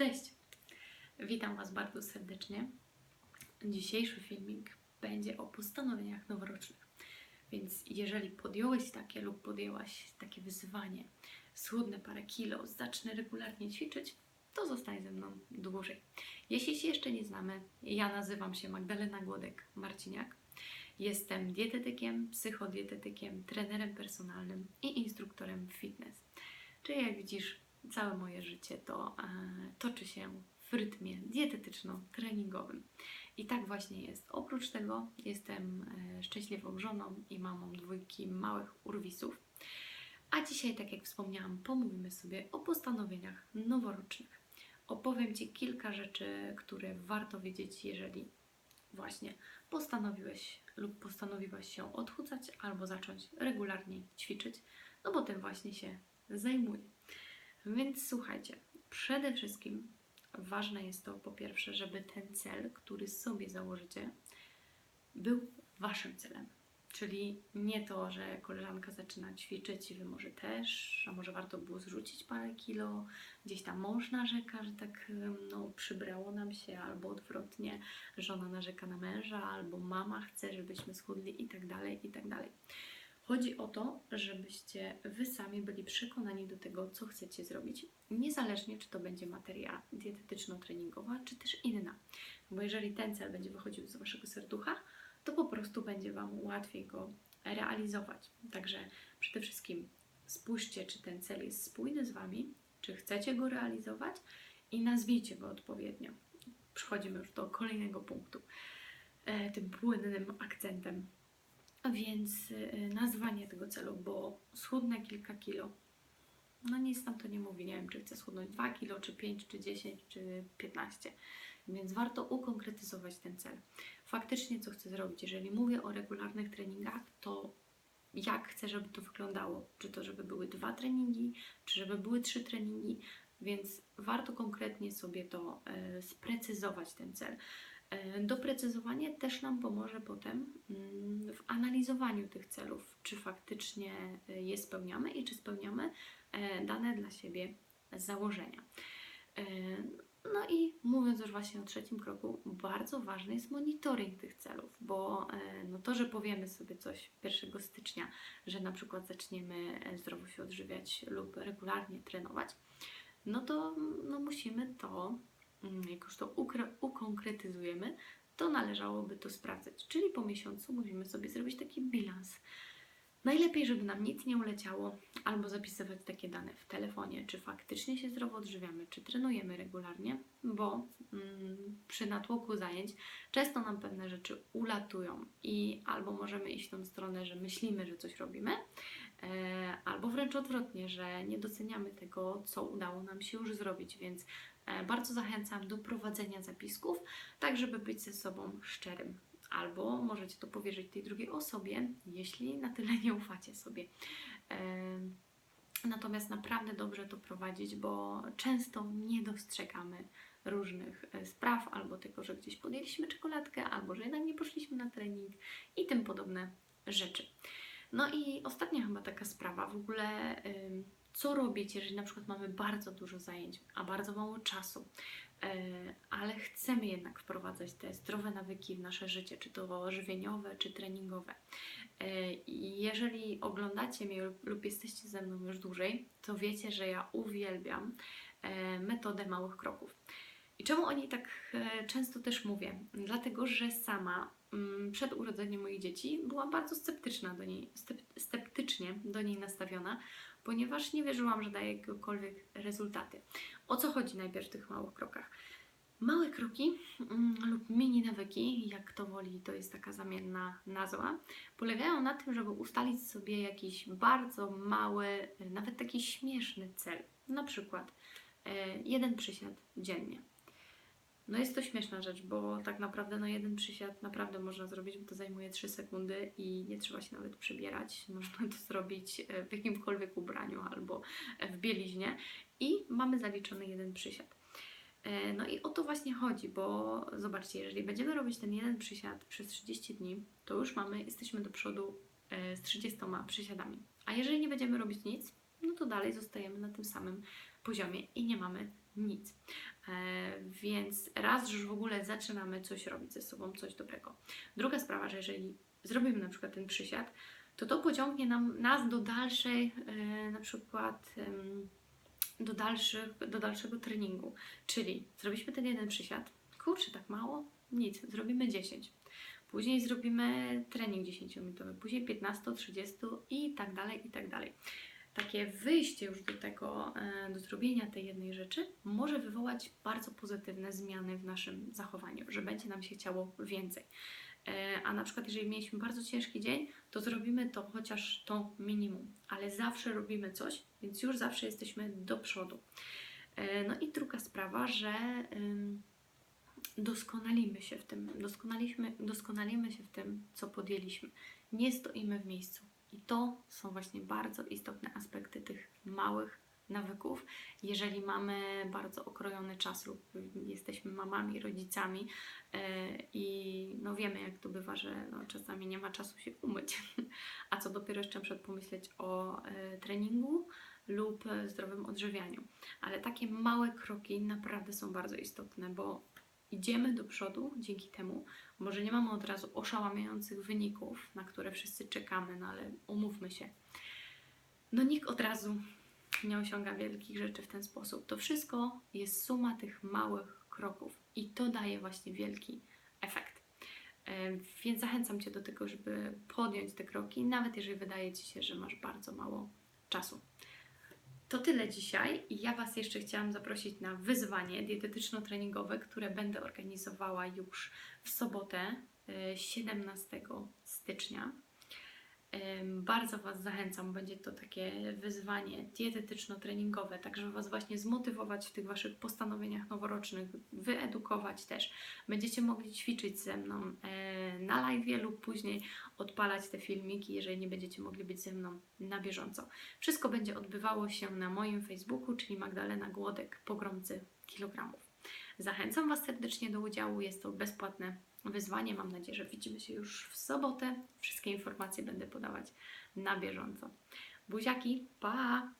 Cześć! Witam Was bardzo serdecznie. Dzisiejszy filmik będzie o postanowieniach noworocznych. Więc jeżeli podjąłeś takie lub podjęłaś takie wyzwanie, schudnę parę kilo, zacznę regularnie ćwiczyć, to zostań ze mną dłużej. Jeśli się jeszcze nie znamy, ja nazywam się Magdalena Głodek-Marciniak. Jestem dietetykiem, psychodietetykiem, trenerem personalnym i instruktorem fitness. Czyli jak widzisz, całe moje życie to e, toczy się w rytmie dietetyczno-treningowym. I tak właśnie jest. Oprócz tego jestem e, szczęśliwą żoną i mamą dwójki małych urwisów. A dzisiaj, tak jak wspomniałam, pomówimy sobie o postanowieniach noworocznych. Opowiem Ci kilka rzeczy, które warto wiedzieć, jeżeli właśnie postanowiłeś lub postanowiłaś się odchudzać albo zacząć regularnie ćwiczyć, no bo tym właśnie się zajmuję. Więc słuchajcie, przede wszystkim ważne jest to po pierwsze, żeby ten cel, który sobie założycie, był waszym celem. Czyli nie to, że koleżanka zaczyna ćwiczyć i wy może też, a może warto było zrzucić parę kilo, gdzieś tam mąż narzeka, że tak no, przybrało nam się, albo odwrotnie, żona narzeka na męża, albo mama chce, żebyśmy schudli i tak dalej, i tak dalej. Chodzi o to, żebyście wy sami byli przekonani do tego, co chcecie zrobić, niezależnie czy to będzie materia dietetyczno-treningowa, czy też inna. Bo jeżeli ten cel będzie wychodził z waszego serducha, to po prostu będzie wam łatwiej go realizować. Także przede wszystkim spójrzcie, czy ten cel jest spójny z wami, czy chcecie go realizować i nazwijcie go odpowiednio. Przechodzimy już do kolejnego punktu. E, tym płynnym akcentem więc tego celu, bo schudnę kilka kilo. No nic nam to nie mówi, nie wiem, czy chcę schudnąć 2 kilo, czy 5, czy 10, czy 15. Więc warto ukonkretyzować ten cel. Faktycznie, co chcę zrobić? Jeżeli mówię o regularnych treningach, to jak chcę, żeby to wyglądało? Czy to, żeby były dwa treningi, czy żeby były trzy treningi? Więc warto konkretnie sobie to e, sprecyzować, ten cel. E, doprecyzowanie też nam pomoże potem mm, w analizowaniu tych celów, czy faktycznie e, je spełniamy i czy spełniamy e, dane dla siebie założenia. No i mówiąc już właśnie o trzecim kroku, bardzo ważny jest monitoring tych celów, bo no to, że powiemy sobie coś 1 stycznia, że na przykład zaczniemy zdrowo się odżywiać lub regularnie trenować, no to no musimy to Mm, jak już to ukonkretyzujemy, to należałoby to sprawdzać. Czyli po miesiącu musimy sobie zrobić taki bilans. Najlepiej, żeby nam nic nie uleciało, albo zapisywać takie dane w telefonie, czy faktycznie się zdrowo odżywiamy, czy trenujemy regularnie, bo mm, przy natłoku zajęć często nam pewne rzeczy ulatują i albo możemy iść w tą stronę, że myślimy, że coś robimy, e, albo wręcz odwrotnie, że nie doceniamy tego, co udało nam się już zrobić, więc bardzo zachęcam do prowadzenia zapisków, tak żeby być ze sobą szczerym. Albo możecie to powierzyć tej drugiej osobie, jeśli na tyle nie ufacie sobie. E, natomiast naprawdę dobrze to prowadzić, bo często nie dostrzegamy różnych e, spraw, albo tego, że gdzieś podjęliśmy czekoladkę, albo że jednak nie poszliśmy na trening i tym podobne rzeczy. No i ostatnia chyba taka sprawa, w ogóle co robić, jeżeli na przykład mamy bardzo dużo zajęć, a bardzo mało czasu, e, ale chcemy jednak wprowadzać te zdrowe nawyki w nasze życie, czy to żywieniowe, czy treningowe. E, jeżeli oglądacie mnie lub jesteście ze mną już dłużej, to wiecie, że ja uwielbiam e, metodę małych kroków. I czemu o niej tak często też mówię? Dlatego, że sama mm, przed urodzeniem moich dzieci byłam bardzo sceptyczna do niej, sceptycznie do niej nastawiona, ponieważ nie wierzyłam, że daje jakiekolwiek rezultaty. O co chodzi najpierw w tych małych krokach? Małe kroki mm, lub mini nawyki, jak to woli, to jest taka zamienna nazwa, polegają na tym, żeby ustalić sobie jakiś bardzo mały, nawet taki śmieszny cel. Na przykład e, jeden przysiad dziennie. No jest to śmieszna rzecz, bo tak naprawdę no jeden przysiad naprawdę można zrobić, bo to zajmuje 3 sekundy i nie trzeba się nawet przebierać. Można to zrobić e, w jakimkolwiek ubraniu albo w bieliźnie i mamy zaliczony jeden przysiad. E, no i o to właśnie chodzi, bo zobaczcie, jeżeli będziemy robić ten jeden przysiad przez 30 dni, to już mamy, jesteśmy do przodu e, z 30 przysiadami. A jeżeli nie będziemy robić nic, no to dalej zostajemy na tym samym poziomie i nie mamy nic. E, więc raz, że już w ogóle zaczynamy coś robić ze sobą, coś dobrego. Druga sprawa, że jeżeli zrobimy na przykład ten przysiad, to to pociągnie nam, nas do dalszej, e, na przykład do, dalszych, do dalszego treningu. Czyli zrobiliśmy ten jeden przysiad, kurczę, tak mało? Nic, zrobimy 10. Później zrobimy trening 10-minutowy, później 15, 30 i tak dalej, i tak dalej. Takie wyjście już do tego, e, do zrobienia tej jednej rzeczy może wywołać bardzo pozytywne zmiany w naszym zachowaniu, że będzie nam się chciało więcej. E, A na przykład, jeżeli mieliśmy bardzo ciężki dzień, to zrobimy to chociaż to minimum, ale zawsze robimy coś, więc już zawsze jesteśmy do przodu. E, No i druga sprawa, że doskonalimy się w tym, doskonaliśmy, doskonalimy się w tym, co podjęliśmy. Nie stoimy w miejscu. I to są właśnie bardzo istotne aspekty tych małych nawyków. Jeżeli mamy bardzo okrojony czas lub jesteśmy mamami, rodzicami e, i no wiemy, jak to bywa, że no, czasami nie ma czasu się umyć, a co dopiero jeszcze przed pomyśleć o e, treningu lub e, zdrowym odżywianiu. Ale takie małe kroki naprawdę są bardzo istotne, bo idziemy do przodu dzięki temu. Może nie mamy od razu oszałamiających wyników, na które wszyscy czekamy, no ale umówmy się. No nikt od razu nie osiąga wielkich rzeczy w ten sposób. To wszystko jest suma tych małych kroków i to daje właśnie wielki efekt. E, Więc zachęcam Cię do tego, żeby podjąć te kroki, nawet jeżeli wydaje Ci się, że masz bardzo mało czasu. To tyle dzisiaj ja Was jeszcze chciałam zaprosić na wyzwanie dietetyczno-treningowe, które będę organizowała już w sobotę y, 17 stycznia. Bardzo Was zachęcam, będzie to takie wyzwanie dietetyczno-treningowe, tak żeby Was właśnie zmotywować w tych Waszych postanowieniach noworocznych, wyedukować też. Będziecie mogli ćwiczyć ze mną e, na live lub później odpalać te filmiki, jeżeli nie będziecie mogli być ze mną na bieżąco. Wszystko będzie odbywało się na moim Facebooku, czyli Magdalena Głodek, pogromcy kilogramów. Zachęcam Was serdecznie do udziału, jest to bezpłatne wyzwanie. Mam nadzieję, że widzimy się już w sobotę. Wszystkie informacje będę podawać na bieżąco. Buziaki, pa!